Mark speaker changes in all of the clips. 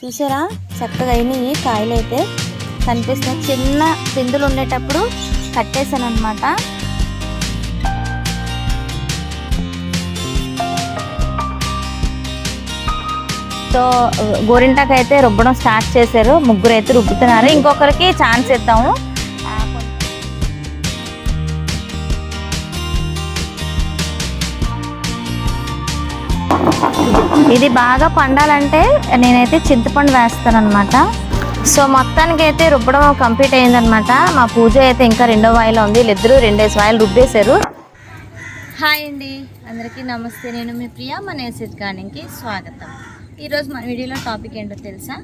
Speaker 1: చూసారా? చక్కగా అయినాయి కాయలు అయితే కనిపిస్తున్నాయి చిన్న పిందులు ఉండేటప్పుడు కట్టేశాను అనమాట సో గోరింటాకు అయితే రుబ్బడం స్టార్ట్ చేశారు. ముగ్గురు అయితే రుబ్బుతున్నారు. ఇంకొకరికి ఛాన్స్ ఇద్దాము. ఇది బాగా పండాలంటే నేనైతే చింతపండు వేస్తాను అనమాట సో మొత్తానికి అయితే రుబ్బడం కంప్లీట్ అయిందనమాట మా పూజ అయితే ఇంకా రెండో వాయిలో ఉంది. వీళ్ళిద్దరూ రెండేసి వాయిలు రుబ్బేశారు. హాయ్ అండి. అందరికీ నమస్తే. నేను మీ ప్రియా మన ఎసిడ్ గార్డెన్కి స్వాగతం. ఈరోజు మన వీడియోలో టాపిక్ ఏంటో తెలుసా?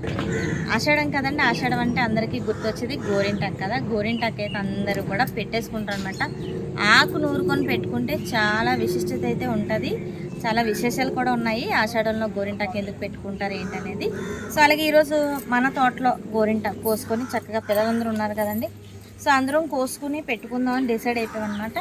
Speaker 1: ఆషాఢం కదండి. ఆషాఢం అంటే అందరికీ గుర్తొచ్చేది గోరింటాకు కదా. గోరింటాక్ అయితే అందరూ కూడా పెట్టేసుకుంటారు అనమాట ఆకు నూరుకొని పెట్టుకుంటే చాలా విశిష్టత అయితే ఉంటుంది. చాలా విశేషాలు కూడా ఉన్నాయి. ఆషాఢంలో గోరింటాకు ఎందుకు పెట్టుకుంటారు ఏంటనేది. సో అలాగే ఈరోజు మన తోటలో గోరింటాకు కోసుకొని చక్కగా పిల్లలందరూ ఉన్నారు కదండి. సో అందరం కోసుకుని పెట్టుకుందామని డిసైడ్ అయిపోయామన్నమాట.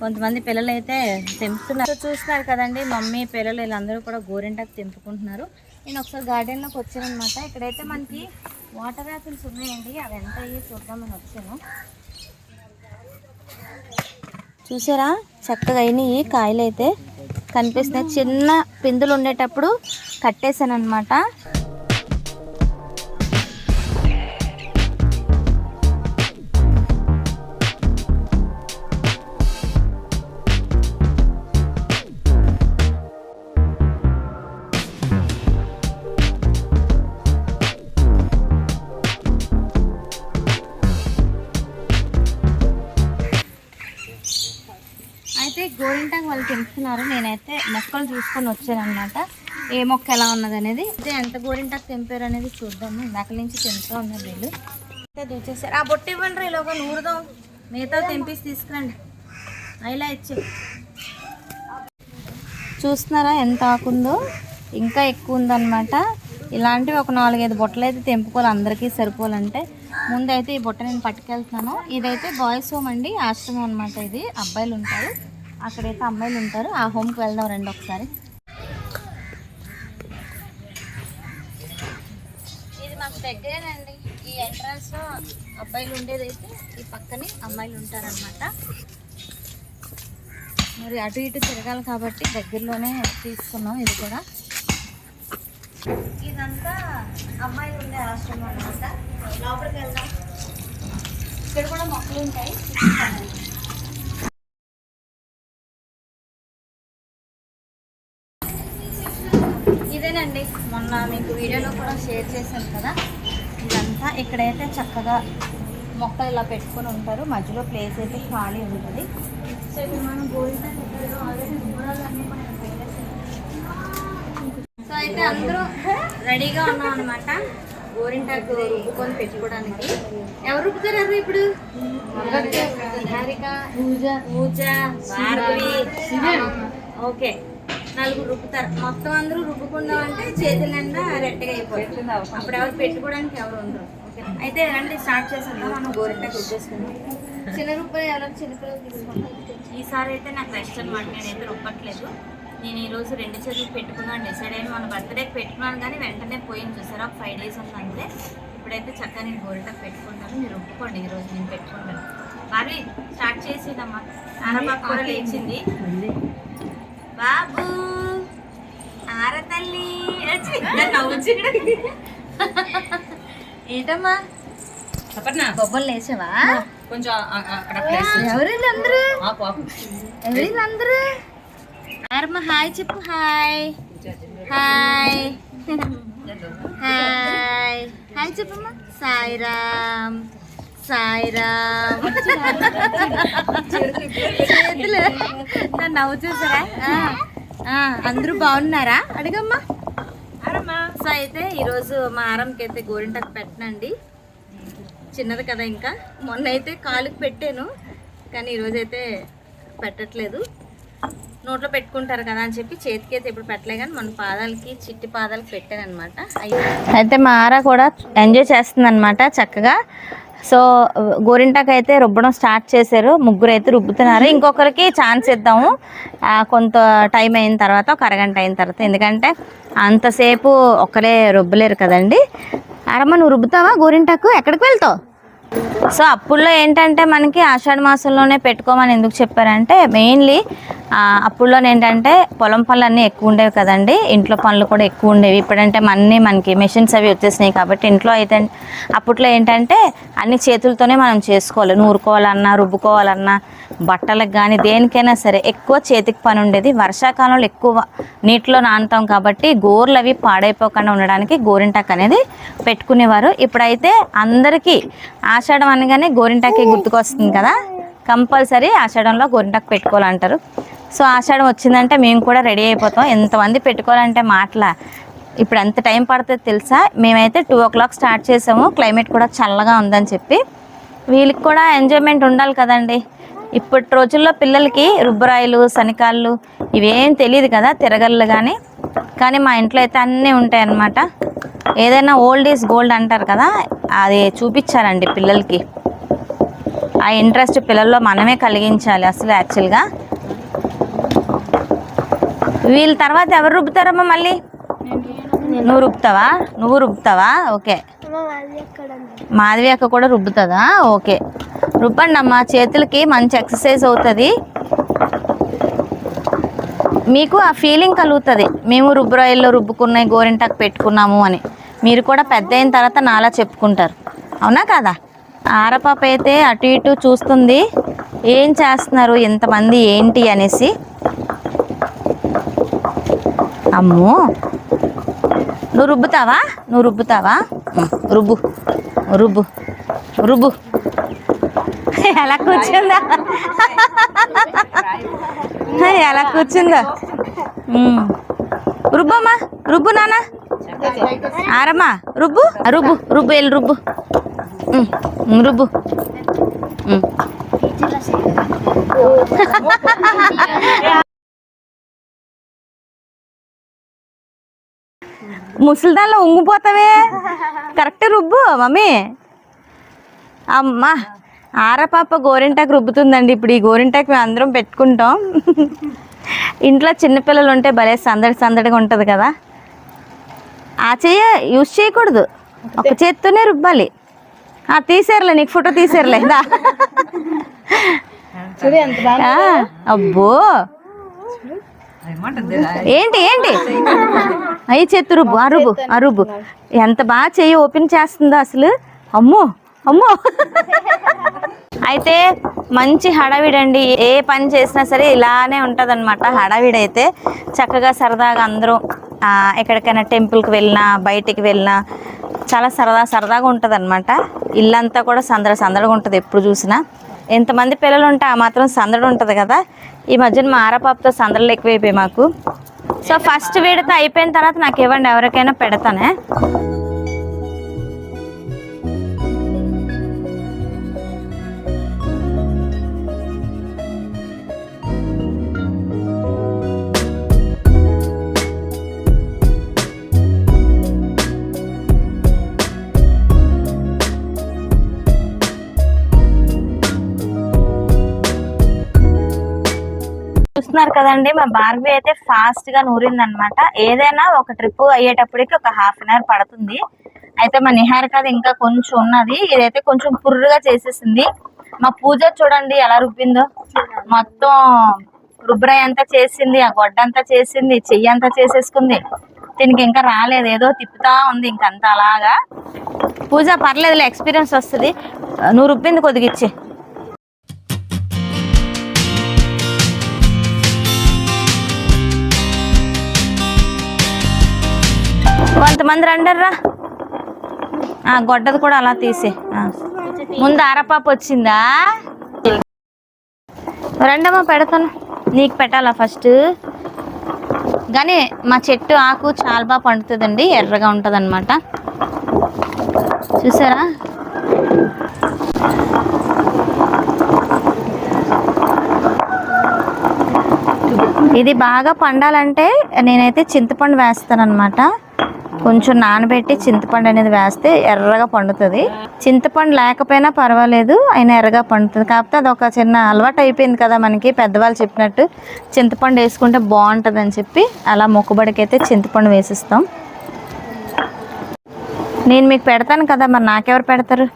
Speaker 1: కొంతమంది పిల్లలు అయితే తెంపుతున్నారు చూస్తున్నారు కదండి మమ్మీ పిల్లలు వీళ్ళందరూ కూడా గోరింటాకు తెంపుకుంటున్నారు. నేను ఒకసారి గార్డెన్లోకి వచ్చానమాట ఇక్కడైతే మనకి వాటర్ యాపిల్స్ ఉన్నాయండి. అవి ఎంత అయ్యి చూద్దామని వచ్చాను. చూసారా? చక్కగా అయినాయి కాయలు అయితే కనిపిస్తున్నాయి. చిన్న పిందులు ఉండేటప్పుడు కట్టేశాను అనమాట గోరింటాకు నేనైతే మొక్కలు చూసుకొని వచ్చానమాట ఏ మొక్క ఎలా ఉన్నది అనేది అయితే ఎంత గోరింటాకు తెంపారు అనేది చూద్దాము. ఇందాక నుంచి తెంపుతూ ఉన్నారు వీళ్ళు. అయితే దూచేసారు ఆ బొట్టు ఇవ్వండి రా ఇలాగ నూరుదాం. మిగతా తెంపేసి తీసుకురండి. అయిలా ఇచ్చి. చూస్తున్నారా ఎంత ఆకుందో ఇంకా ఎక్కువ ఉందన్నమాట. ఇలాంటివి ఒక నాలుగైదు బుట్టలు అయితే తెంపుకోవాలి అందరికీ సరిపోవాలంటే. ముందైతే ఈ బుట్ట నేను పట్టుకెళ్తున్నాను. ఇదైతే బాయ్స్ హోమ్ అండి. ఆశ్రమం అనమాట ఇది. అబ్బాయిలు ఉంటారు అక్కడైతే అమ్మాయిలు ఉంటారు. ఆ హోమ్కి వెళ్దాం రండి ఒకసారి. ఇది మాకు దగ్గరేనండి. ఈ ఎంట్రన్స్లో అబ్బాయిలు ఉండేదైతే ఈ పక్కనే అమ్మాయిలు ఉంటారనమాట మరి అటు ఇటు తిరగాలి కాబట్టి దగ్గరలోనే తీసుకున్నాం ఇది కూడా. ఇదంతా అమ్మాయిలు ఉండే ఆశ్రమం అనమాట లోపలికి వెళ్దాం. ఇక్కడ కూడా మొక్కలు ఉంటాయి. మొన్న మీకు వీడియోలో కూడా షేర్ చేశాను కదా. ఇదంతా ఇక్కడైతే చక్కగా మొక్కలు ఇలా పెట్టుకొని ఉంటారు. మధ్యలో ప్లేస్ అయితే ఖాళీ ఉంటుంది. సో ఇప్పుడు మనం గోల్డ్ అయితే అందరూ రెడీగా ఉన్నాం అనమాట గోరింటాకు రుబ్బుకొని పెట్టుకోవడానికి. ఎవరు రుబ్బుతారు అది ఇప్పుడు? హారిక పూజ భార్గవి. ఓకే. నలుగురు రుబ్బుతారు. మొత్తం అందరూ రుబ్బుకుందాం అంటే చేతుల నిండా రెట్టగా అయిపోతుంది అప్పుడు ఎవరు పెట్టుకోవడానికి ఎవరు ఉండరు. అయితే రండి స్టార్ట్ చేసేద్దాం. మనం గోరింటాకు రుబ్బేసుకుందాం. చిన్న రూపాయలు ఎవరో చిన్నపిల్లలు తీసుకుంటాం ఈసారి అయితే నాకు రెస్ట్ అనమాట నేనైతే రుబ్బట్లేదు. నేను ఈరోజు రెండు చేతులు పెట్టుకున్నాను. డిసైడ్ అయ్యి మన బర్త్డేకి పెట్టుకున్నాను కానీ వెంటనే పోయింది చూసారా? ఒక ఫైవ్ డేస్ ఉంది అంతే. ఇప్పుడైతే చక్కగా నేను గోరింటాకు పెట్టుకుంటాను. మీరు ఒప్పుకోండి ఈరోజు నేను పెట్టుకుంటాను. మరి స్టార్ట్ చేసేదమ్మా నాన్నమ్మ కూడా లేచింది. బాబు. ఆర తల్లి. వచ్చి, నవ్వచ్చు ఏంటమ్మా? బొబ్బలు లేచావా?
Speaker 2: కొంచెం ఆ- ఆ- అక్కడ ప్లేస్
Speaker 1: ఎవరు అందరూ
Speaker 2: ఆపు ఆపు
Speaker 1: ఎవరు అందరూ ఆరమ్మ హాయ్ చెప్పు హాయ్. హాయ్. హాయ్. హాయ్ చెప్పమ్మా. సాయిరామ్. సాయిరామ్. చేతులు. నన్ను నవ్వు చూసారా? అందరూ బాగున్నారా? అడిగమ్మా. సో అయితే ఈరోజు మా ఆరంకి అయితే గోరింటకు పెట్టనండి. చిన్నది కదా ఇంకా. మొన్న అయితే కాలుకి పెట్టాను కానీ ఈరోజు అయితే పెట్టట్లేదు. నోట్లో పెట్టుకుంటారు కదా అని చెప్పి చేతికి అయితే ఇప్పుడు పెట్టలే కానీ మన పాదాలకి చిట్టి పాదాలకి పెట్టాను అనమాట అయితే మా ఆరా కూడా ఎంజాయ్ చేస్తుంది చక్కగా. సో గోరింటాకు అయితే రుబ్బడం స్టార్ట్ చేశారు. ముగ్గురు అయితే రుబ్బుతున్నారు. ఇంకొకరికి ఛాన్స్ ఇద్దాము. కొంత టైం అయిన తర్వాత ఒక అరగంట అయిన తర్వాత. ఎందుకంటే అంతసేపు ఒక్కరే రుబ్బలేరు కదండి. అరమ్మ నువ్వు రుబ్బుతావా గోరింటాకు? ఎక్కడికి వెళ్తావు? సో అప్పుల్లో ఏంటంటే మనకి ఆషాఢ మాసంలోనే పెట్టుకోమని ఎందుకు చెప్పారంటే మెయిన్లీ అప్పుడులో ఏంటంటే పొలం పనులు అన్నీ ఎక్కువ ఉండేవి కదండి. ఇంట్లో పనులు కూడా ఎక్కువ ఉండేవి. ఇప్పుడంటే అన్నీ మనకి మెషిన్స్ అవి వచ్చేసినాయి కాబట్టి ఇంట్లో అయితే అప్పట్లో ఏంటంటే అన్ని చేతులతోనే మనం చేసుకోవాలి. నూరుకోవాలన్నా రుబ్బుకోవాలన్నా బట్టలకు కానీ దేనికైనా సరే ఎక్కువ చేతికి పని ఉండేది. వర్షాకాలంలో ఎక్కువ నీటిలో నానుతాం కాబట్టి గోర్లు అవి పాడైపోకుండా ఉండడానికి గోరింటాకు అనేది పెట్టుకునేవారు. ఇప్పుడైతే అందరికీ ఆషాఢం అనగానే గోరింటాకే గుర్తుకొస్తుంది కదా. కంపల్సరీ ఆషాఢంలో గోరింటాకు పెట్టుకోవాలంటారు. సో ఆషాఢం వచ్చిందంటే మేము కూడా రెడీ అయిపోతాం. ఎంతమంది పెట్టుకోవాలంటే మాటల ఇప్పుడు ఎంత టైం పడుతుంది తెలుసా? మేమైతే టూ ఓ క్లాక్ స్టార్ట్ చేసాము. క్లైమేట్ కూడా చల్లగా ఉందని చెప్పి. వీళ్ళకి కూడా ఎంజాయ్మెంట్ ఉండాలి కదండి. ఇప్పటి రోజుల్లో పిల్లలకి రుబ్బరాయిలు శనికాళ్ళు ఇవేం తెలియదు కదా తిరగళ్ళు కానీ కానీ మా ఇంట్లో అయితే అన్నీ ఉంటాయి అన్నమాట ఏదైనా ఓల్డ్ ఈజ్ గోల్డ్ అంటారు కదా అది చూపించాలండి పిల్లలకి. ఆ ఇంట్రెస్ట్ పిల్లల్లో మనమే కలిగించాలి అసలు యాక్చువల్గా. వీళ్ళ తర్వాత ఎవరు రుబ్బుతారమ్మా మళ్ళీ? నువ్వు రుబ్బుతావా? నువ్వు రుబ్బుతావా? ఓకే. మాధవి అక్క కూడా రుబ్బుతుందా? ఓకే. రుబ్బండి అమ్మా చేతులకి మంచి ఎక్సర్సైజ్ అవుతుంది. మీకు ఆ ఫీలింగ్ కలుగుతుంది. మేము రుబ్బురాయిల్లో రుబ్బుకున్నాయి గోరింటాకు పెట్టుకున్నాము అని. మీరు కూడా పెద్ద అయిన తర్వాత నాలా చెప్పుకుంటారు. అవునా కదా? ఆరపాప అయితే అటు ఇటు చూస్తుంది. ఏం చేస్తున్నారు? ఇంతమంది ఏంటి అనేసి. అమ్మో. నువ్వు రుబ్బుతావా? నువ్వు రుబ్బుతావా? రుబ్బు. రుబ్బు. రుబ్బు. ఎలా కూర్చుందా. ఎలా కూర్చుందా. రుబ్బమ్మా రుబ్బు నాన్న. ఆరమ్మా రుబ్బు. రుబ్బు రుబ్బు వెళ్ళి రుబ్బు. రుబ్బు. ముసలిదానిలో ఉంగిపోతావే? కరెక్ట్ రుబ్బు మమ్మీ. అమ్మా ఆరపాప గోరింటాకు రుబ్బుతుందండి. ఇప్పుడు ఈ గోరింటాకు మేము అందరం పెట్టుకుంటాం. ఇంట్లో చిన్నపిల్లలు ఉంటే భలే సందడి సందడిగా ఉంటుంది కదా. ఆ చెయ్య యూజ్ చేయకూడదు. ఒక చేత్తోనే రుబ్బాలి. ఆ తీసేరులే నీకు ఫోటో తీసేరులే దా అబ్బో. ఏంటి ఏంటి? అయ్యి చేత్తు రుబ్బు అరుబు అరుబు ఎంత బాగా చెయ్యి ఓపెన్ చేస్తుందో అసలు. అమ్మో అమ్మో. అయితే మంచి హడావిడండి. ఏ పని చేసినా సరే ఇలానే ఉంటుంది అనమాట హడావిడైతే. చక్కగా సరదాగా అందరూ ఎక్కడికైనా టెంపుల్కి వెళ్ళినా బయటికి వెళ్ళినా చాలా సరదా సరదాగా ఉంటుంది అనమాట ఇల్లంతా కూడా సందడి సందడిగా ఉంటుంది ఎప్పుడు చూసినా. ఎంతమంది పిల్లలు ఉంటే ఆ మాత్రం సందడి ఉంటుంది కదా. ఈ మధ్యన మా ఆరపాపతో సందడలు ఎక్కువైపోయాయి మాకు. సో ఫస్ట్ విడత అయిపోయిన తర్వాత నాకు ఇవ్వండి ఎవరికైనా పెడతానే. చూస్తున్నారు కదండి మా బార్బీ అయితే ఫాస్ట్గా నూరింది అనమాట ఏదైనా ఒక ట్రిప్ అయ్యేటప్పటికి ఒక హాఫ్ అన్ అవర్ పడుతుంది. అయితే మా నిహారిక అది ఇంకా కొంచెం ఉన్నది. ఇదైతే కొంచెం పుర్రుగా చేసేసింది. మా పూజ చూడండి ఎలా రుబ్బిందో. మొత్తం రుబ్రాయి అంతా చేసింది ఆ గొడ్డ అంతా చేసింది చెయ్యి అంతా చేసేసుకుంది. దీనికి ఇంకా రాలేదు. ఏదో తిప్పుతా ఉంది ఇంకంతా అలాగా. పూజ పర్లేదులే ఎక్స్పీరియన్స్ వస్తుంది. నువ్వు రుబ్బింది కొద్దిగా కొంతమంది రండర్రా. గొడ్డది కూడా అలా తీసే. ముందు అరపాప వచ్చిందా? రండమ్మా పెడతాను. నీకు పెట్టాలా ఫస్ట్? కానీ మా చెట్టు ఆకు చాలా బాగా పండుతుందండి ఎర్రగా ఉంటుంది అనమాట చూసారా? ఇది బాగా పండాలంటే నేనైతే చింతపండు వేస్తాను అనమాట కొంచెం నానబెట్టి చింతపండు అనేది వేస్తే ఎర్రగా పండుతుంది. చింతపండు లేకపోయినా పర్వాలేదు అయినా ఎర్రగా పండుతుంది. కాకపోతే అది ఒక చిన్న అలవాటు అయిపోయింది కదా మనకి పెద్దవాళ్ళు చెప్పినట్టు. చింతపండు వేసుకుంటే బాగుంటుంది అని చెప్పి అలా మొక్కుబడికి అయితే చింతపండు వేసిస్తాం. నేను మీకు పెడతాను కదా మరి నాకెవరు పెడతారు?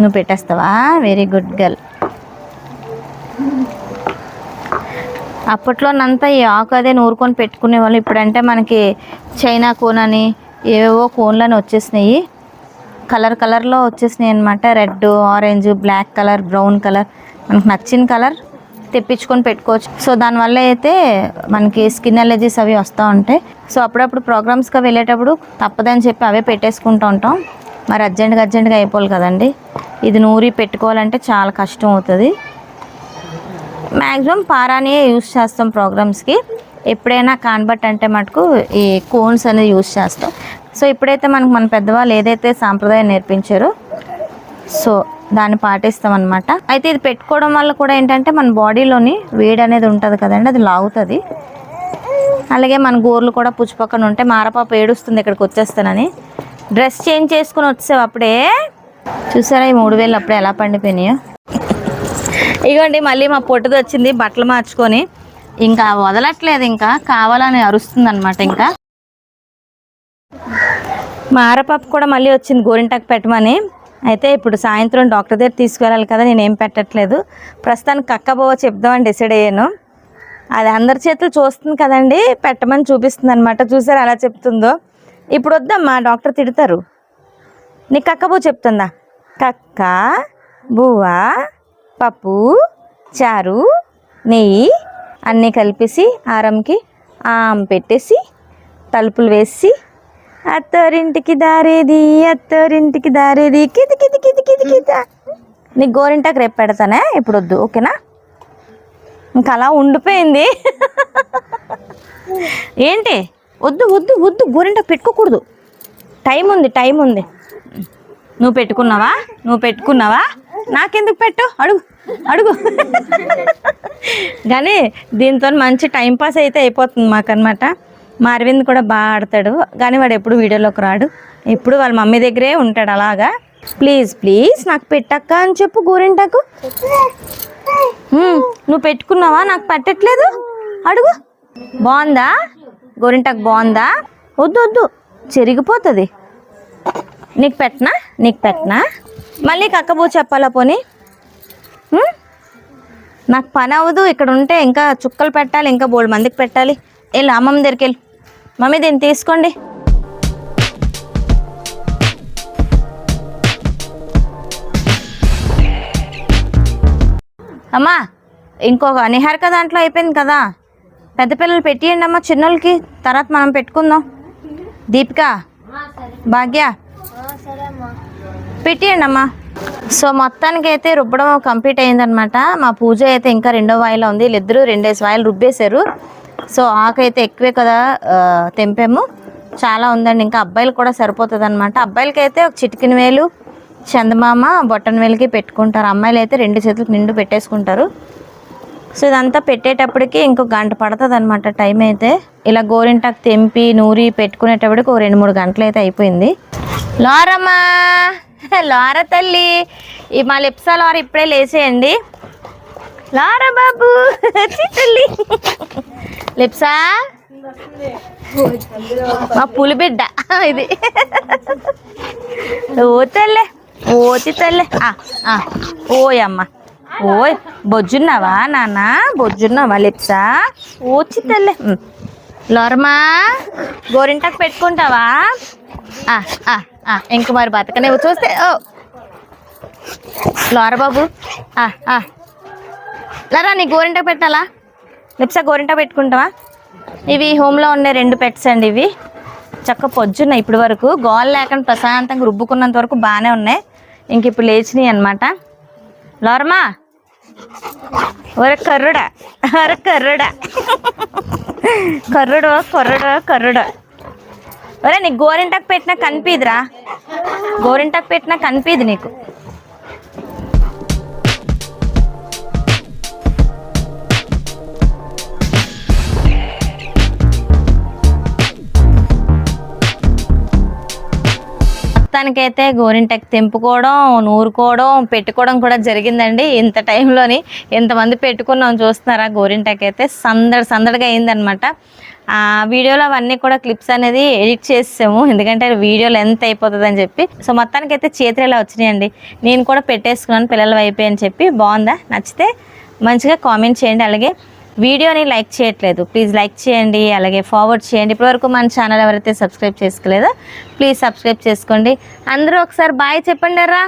Speaker 1: నువ్వు పెట్టేస్తావా? వెరీ గుడ్ గర్ల్ అప్పట్లోనంతా ఈ ఆకు అదే నూరుకొని పెట్టుకునే వాళ్ళు ఇప్పుడంటే మనకి చైనా కోన్ అని ఏవేవో కోన్లని వచ్చేసినాయి. కలర్ కలర్లో వచ్చేసినాయి అనమాట red orange black colour brown colour. మనకు నచ్చిన కలర్ తెప్పించుకొని పెట్టుకోవచ్చు. సో దానివల్ల అయితే మనకి స్కిన్ అలర్జీస్ అవి వస్తూ ఉంటాయి. సో అప్పుడప్పుడు ప్రోగ్రామ్స్గా వెళ్ళేటప్పుడు తప్పదని చెప్పి అవే పెట్టేసుకుంటూ ఉంటాం. మరి అర్జెంట్గా అర్జెంట్గా అయిపోవాలి కదండి. ఇది నూరి పెట్టుకోవాలంటే చాలా కష్టం అవుతుంది. మ్యాక్సిమం పారానే యూస్ చేస్తాం ప్రోగ్రామ్స్కి. ఎప్పుడైనా కాన్బట్ అంటే మటుకు ఈ కోన్స్ అనేది యూస్ చేస్తాం. సో ఇప్పుడైతే మనకు మన పెద్దవాళ్ళు ఏదైతే సాంప్రదాయం నేర్పించారో సో దాన్ని పాటిస్తాం అనమాట అయితే ఇది పెట్టుకోవడం వల్ల కూడా ఏంటంటే మన బాడీలోని వేడి అనేది ఉంటుంది కదండి అది లాగుతుంది. అలాగే మన గోర్లు కూడా పుచ్చిపక్కన ఉంటే మారపాప ఏడుస్తుంది ఇక్కడికి వచ్చేస్తానని. డ్రెస్ చేంజ్ చేసుకుని వచ్చావు అప్పుడే చూసారా ఈ మూడు వేలు అప్పుడే ఎలా పండిపోయినాయో? ఇగోండి మళ్ళీ మా పొట్టుది వచ్చింది బట్టలు మార్చుకొని. ఇంకా వదలట్లేదు ఇంకా కావాలని అరుస్తుంది అనమాట ఇంకా. మా ఆరపాప కూడా మళ్ళీ వచ్చింది గోరింటాకు పెట్టమని. అయితే ఇప్పుడు సాయంత్రం డాక్టర్ దగ్గర తీసుకువెళ్ళాలి కదా నేను ఏం పెట్టట్లేదు. ప్రస్తుతానికి కక్కబోవ చెప్దామని డిసైడ్ అయ్యాను. అది అందరి చేతులు చూస్తుంది కదండి పెట్టమని చూపిస్తుంది అనమాట చూసారు అలా చెప్తుందో? ఇప్పుడు వద్దమ్మా డాక్టర్ తిడతారు. నీ కక్కబో చెప్తుందా? కక్క బువ్వా? పప్పు చారు నెయ్యి అన్నీ కలిపేసి ఆరంకి ఆం పెట్టేసి తలుపులు వేసి అత్తారింటికి దారేది అత్తారింటికి దారేది కిది కిది కిది కిది కిద. నీకు గోరింటాకు రేపు పెడతానే? ఇప్పుడు వద్దు ఓకేనా? ఇంకా అలా ఉండిపోయింది. ఏంటి? వద్దు వద్దు వద్దు గోరింటాకు పెట్టుకోకూడదు. టైం ఉంది టైం ఉంది నువ్వు పెట్టుకున్నావా? నువ్వు పెట్టుకున్నావా? నాకెందుకు పెట్టు? అడుగు. అడుగు. కానీ దీంతో మంచి టైం పాస్ అయితే అయిపోతుంది మాకనమాట మా అరవింద్ కూడా బాగా ఆడతాడు. కానీ వాడు ఎప్పుడు వీడియోలోకి రాడు. ఎప్పుడు వాళ్ళ మమ్మీ దగ్గరే ఉంటాడు అలాగా. ప్లీజ్ ప్లీజ్ నాకు పెట్టక్క అని చెప్పు గోరింటాకు. నువ్వు పెట్టుకున్నావా? నాకు పెట్టట్లేదు. అడుగు. బాగుందా? గోరింటాకు బాగుందా? వద్దు వద్దు. చెరిగిపోతుంది. నీకు పెట్టనా? నీకు పెట్టనా? మళ్ళీ కక్కబో చెప్పాలా పోనీ? నాకు పని అవ్వదు ఇక్కడ ఉంటే ఇంకా చుక్కలు పెట్టాలి ఇంకా బోల్డ్ మందికి పెట్టాలి. వెళ్ళు అమ్మమ్మ దగ్గరికి వెళ్ళు. మమ్మీ దీన్ని తీసుకోండి. అమ్మా ఇంకొక నిహారిక దాంట్లో అయిపోయింది కదా. పెద్ద పిల్లలు పెట్టియండి అమ్మా చిన్నోళ్ళకి. తర్వాత మనం పెట్టుకుందాం. దీపిక భాగ్య పెట్టియండి అమ్మా సో మొత్తానికి అయితే రుబ్బడం కంప్లీట్ అయిందనమాట మా పూజ అయితే ఇంకా రెండో వాయిలో ఉంది. వీళ్ళిద్దరూ రెండేసి వాయిలు రుబ్బేశారు. సో ఆకైతే ఎక్కువే కదా తెంపాము. చాలా ఉందండి. ఇంకా అబ్బాయిలు కూడా సరిపోతుంది అనమాట అబ్బాయిలకైతే ఒక చిటికిన వేలు చందమామ బొట్టన వేలకి పెట్టుకుంటారు. అమ్మాయిలు అయితే రెండు చేతులకు నిండు పెట్టేసుకుంటారు. సో ఇదంతా పెట్టేటప్పటికి ఇంకో గంట పడుతుంది అనమాట టైం అయితే. ఇలా గోరింటాకు తెంపి నూరి పెట్టుకునేటప్పటికి ఒక రెండు మూడు గంటలు అయితే అయిపోయింది. లోరమ్మా. లోర తల్లి ఈ మా లిప్సా లోర ఇప్పుడే లేచేయండి. లోర బాబు తల్లి. లిప్సా మా పులిబిడ్డ ఇది. ఓ తల్లే ఓచి తల్లే. ఆ, ఆ, ఓయమ్మ ఓయ్ బొజ్జున్నావా నాన్న? బొజ్జున్నావా లిప్సా ఓచి తల్లే. ఉమ్. లోరమా గోరింటాకు పెట్టుకుంటావా? ఆ, ఆ, ఇంక మరి నువ్వు చూస్తే ఓ. లోర బాబు. ఆ, లరా నీ గోరింట పెట్టాలా? లిప్సా గోరింట పెట్టుకుంటావా? ఇవి హోమ్లో ఉండే రెండు పెట్స్ అండి ఇవి. చక్క పొజ్జున్నాయి ఇప్పటి వరకు. గోల్ లేకుండా ప్రశాంతంగా రుబ్బుకున్నంత వరకు బాగానే ఉన్నాయి. ఇంక ఇప్పుడు లేచినాయి అనమాట లోరమా ఒరే కర్రుడా. ఒరే కర్రుడా. కర్రుడు కర్రుడు కర్రుడు. ఒరే నీకు గోరింటాకు పెట్టినా కనిపిదిరా. గోరింటాకు పెట్టినా కనిపిది నీకు. మొత్తానికైతే గోరింటెక్ తెంపుకోవడం నూరుకోవడం పెట్టుకోవడం కూడా జరిగిందండి. ఇంత టైంలోని ఎంతమంది పెట్టుకున్నాం చూస్తున్నారా గోరింటెక్ అయితే సందడి సందడిగా అయిందనమాట వీడియోలో అవన్నీ కూడా క్లిప్స్ అనేది ఎడిట్ చేసాము ఎందుకంటే వీడియోలు ఎంత అయిపోతుంది అని చెప్పి. సో మొత్తానికి అయితే చేతులు ఇలా వచ్చినాయండి? నేను కూడా పెట్టేసుకున్నాను పిల్లల వైపే అని చెప్పి. బాగుందా? నచ్చితే మంచిగా కామెంట్ చేయండి. అలాగే వీడియోని లైక్ చేయట్లేదు. ప్లీజ్ లైక్ చేయండి అలాగే ఫార్వర్డ్ చేయండి. ఇప్పటివరకు మన ఛానల్ ఎవరైతే సబ్స్క్రైబ్ చేసుకోలేదో ప్లీజ్ సబ్స్క్రైబ్ చేసుకోండి. అందరూ ఒకసారి బాయ్ చెప్పండి రా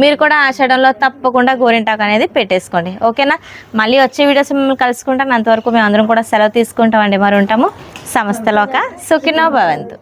Speaker 1: మీరు కూడా ఆషాఢంలో తప్పకుండా గోరింటాకు అనేది పెట్టేసుకోండి. ఓకేనా? మళ్ళీ వచ్చే వీడియోస్ మిమ్మల్ని కలుసుకుంటాను. అంతవరకు మేము అందరం కూడా సెలవు తీసుకుంటామండి. మరి ఉంటాము. సంస్థలోక సుఖినో భవంతు.